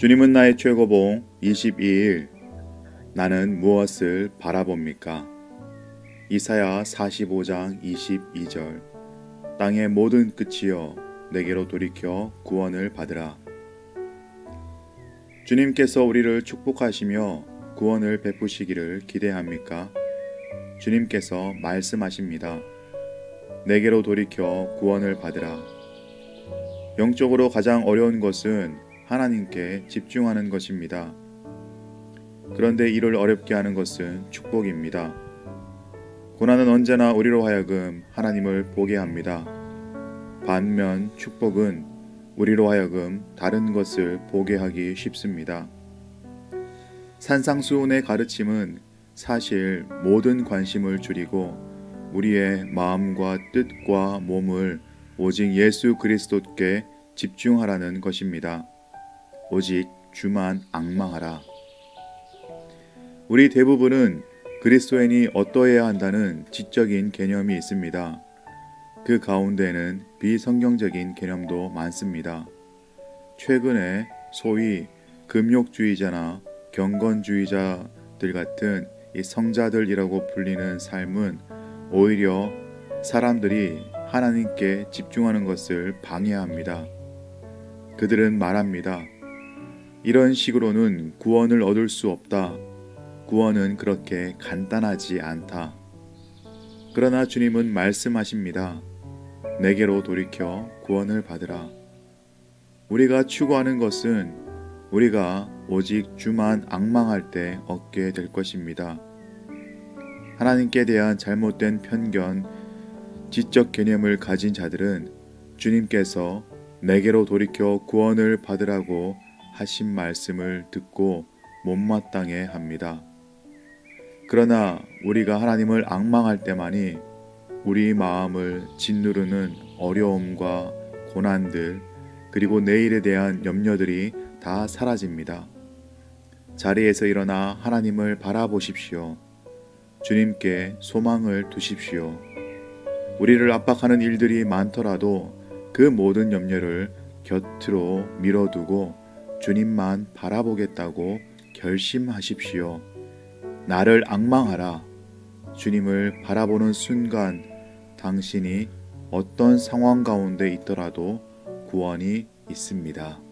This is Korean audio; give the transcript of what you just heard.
주님은 나의 최고봉 22일 나는 무엇을 바라봅니까? 이사야 45장 22절 땅의 모든 끝이여 내게로 돌이켜 구원을 받으라. 주님께서 우리를 축복하시며 구원을 베푸시기를 기대합니까? 주님께서 말씀하십니다. 내게로 돌이켜 구원을 받으라. 영적으로 가장 어려운 것은 하나님께 집중하는 것입니다. 그런데 이를 어렵게 하는 것은 축복입니다. 고난은 언제나 우리로 하여금 하나님을 보게 합니다. 반면 축복은 우리로 하여금 다른 것을 보게 하기 쉽습니다. 산상수훈의 가르침은 사실 모든 관심을 줄이고 우리의 마음과 뜻과 몸을 오직 예수 그리스도께 집중하라는 것입니다. 오직 주만 악망하라. 우리 대부분은 그리스도인이 어떠해야 한다는 지적인 개념이 있습니다. 그 가운데는 비성경적인 개념도 많습니다. 최근에 소위 금욕주의자나 경건주의자들 같은 이 성자들이라고 불리는 삶은 오히려 사람들이 하나님께 집중하는 것을 방해합니다. 그들은 말합니다. 이런 식으로는 구원을 얻을 수 없다. 구원은 그렇게 간단하지 않다. 그러나 주님은 말씀하십니다. 내게로 돌이켜 구원을 받으라. 우리가 추구하는 것은 우리가 오직 주만 악망할 때 얻게 될 것입니다. 하나님께 대한 잘못된 편견, 지적 개념을 가진 자들은 주님께서 내게로 돌이켜 구원을 받으라고 하신 말씀을 듣고 못마땅해 합니다. 그러나 우리가 하나님을 악망할 때만이 우리 마음을 짓누르는 어려움과 고난들 그리고 내일에 대한 염려들이 다 사라집니다. 자리에서 일어나 하나님을 바라보십시오. 주님께 소망을 두십시오. 우리를 압박하는 일들이 많더라도 그 모든 염려를 곁으로 밀어두고 주님만 바라보겠다고 결심하십시오. 나를 악망하라. 주님을 바라보는 순간 당신이 어떤 상황 가운데 있더라도 구원이 있습니다.